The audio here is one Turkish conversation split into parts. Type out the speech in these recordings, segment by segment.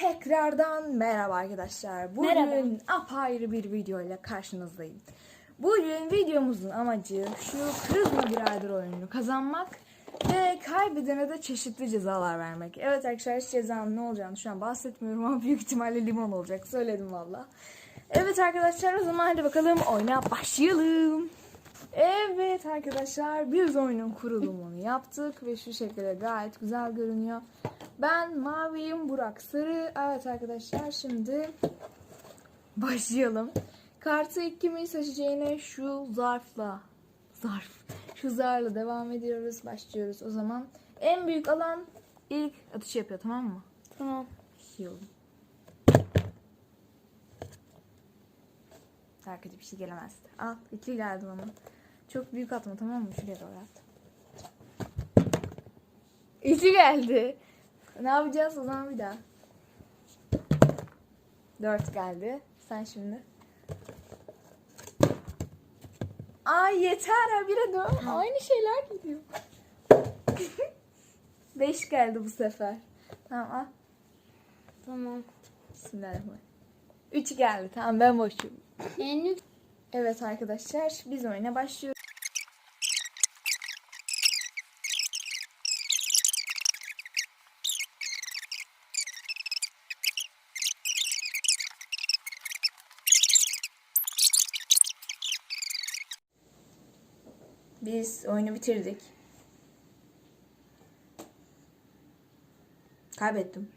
tekrardan merhaba arkadaşlar. Bugün Merhaba. apayrı bir video ile karşınızdayım. Bugün videomuzun amacı şu Kızma Birader oyununu kazanmak ve kaybedene de çeşitli cezalar vermek. Evet arkadaşlar hiç cezanın ne olacağını şu an bahsetmiyorum ama büyük ihtimalle limon olacak. Söyledim valla. Evet arkadaşlar o zaman hadi bakalım oyuna başlayalım. Evet arkadaşlar biz oyunun kurulumunu yaptık ve şu şekilde gayet güzel görünüyor. Ben maviyim, Burak sarı. Evet arkadaşlar şimdi başlayalım. Kartı ilk kimin seçeceğine şu zarfla, zarf, şu zarla devam ediyoruz. Başlıyoruz o zaman. En büyük alan ilk atışı yapıyor tamam mı? Tamam. Daha kötü bir şey gelemez. Al iki geldi bana. Çok büyük atma tamam mı? Şuraya doğru at. İki geldi. Ne yapacağız o zaman bir daha? Dört geldi. Sen şimdi. Ay yeter ha bire dön. Aynı şeyler gidiyor. Beş geldi bu sefer. Tamam al. Tamam. Bismillahirrahmanirrahim. Üç geldi. Tamam ben boşum. Evet arkadaşlar biz oyuna başlıyoruz. Biz oyunu bitirdik. Kaybettim.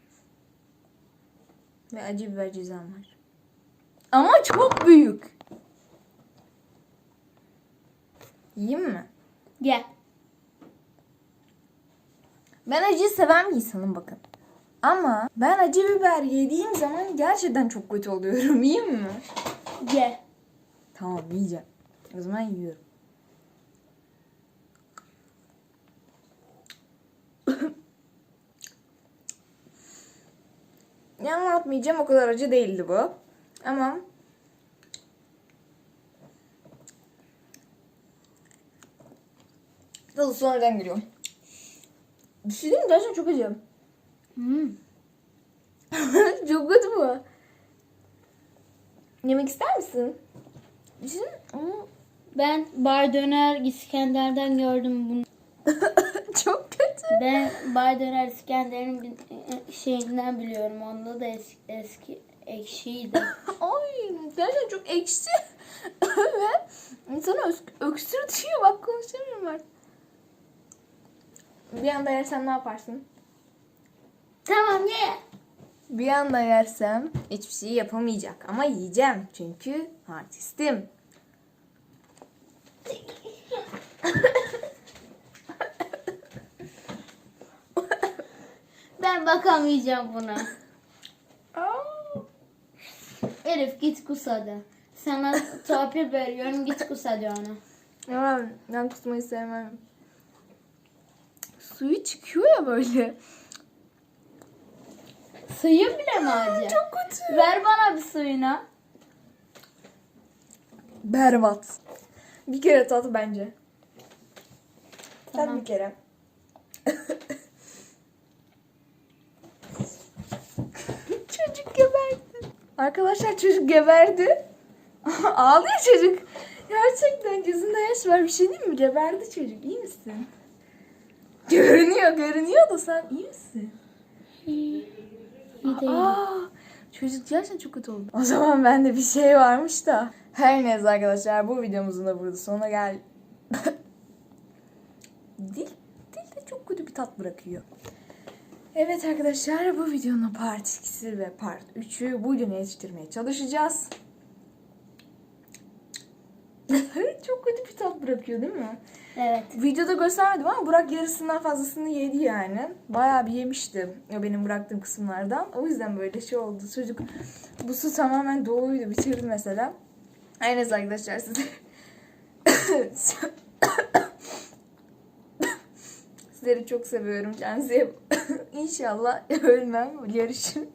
Ve acı biber cezam var. Ama çok büyük. Yiyeyim mi? Gel. Ben acıyı seven bir insanım bakın. Ama ben acı biber yediğim zaman gerçekten çok kötü oluyorum. Yiyeyim mi? Gel. Tamam yiyeceğim. O zaman yiyorum. Yalan atmayacağım o kadar acı değildi bu. Ama Tadı sonradan geliyor. Bir şey mi? Gerçekten çok acı. Hmm. çok kötü bu. Yemek ister misin? Bir şey Ben Bar Döner İskender'den gördüm bunu. çok kötü. Ben Bar Döner İskender'in e, şeyinden biliyorum. Onda da eski, eski ekşiydi. Ay gerçekten çok ekşi. Ve insanı öz- öksürtüyor. Bak konuşamıyorum artık. Bir anda yersem ne yaparsın? tamam ye. Bir anda yersem hiçbir şey yapamayacak. Ama yiyeceğim. Çünkü artistim. Ben bakamayacağım buna. Elif git kus hadi. Sana torpil veriyorum git kus hadi onu. Ama ben kusmayı sevmem. Suyu çıkıyor ya böyle. Suyu bile mi acı? Çok kötü. Ver bana bir suyunu. Berbat. Bir kere tat bence. Tat Tamam. bir kere. çocuk geberdi. Arkadaşlar çocuk geberdi. Ağlıyor çocuk. Gerçekten gözünde yaş var. Bir şey değil mi? Geberdi çocuk. İyi misin? Görünüyor, görünüyor da sen iyi misin? İyi değil. Aa, çocuk gerçekten çok kötü oldu. O zaman bende bir şey varmış da. Her neyse arkadaşlar bu videomuzun da burada sonuna gel. dil, dil de çok kötü bir tat bırakıyor. Evet arkadaşlar bu videonun part 2'si ve part 3'ü bu videoya yetiştirmeye çalışacağız. çok kötü bir tat bırakıyor değil mi? Evet. Videoda göstermedim ama Burak yarısından fazlasını yedi yani. Bayağı bir yemişti benim bıraktığım kısımlardan. O yüzden böyle şey oldu. Çocuk bu su tamamen doğuydu. Bitirdi mesela. Her neyse arkadaşlar size. Sizleri çok seviyorum. Kendinize İnşallah ölmem. Görüşürüz.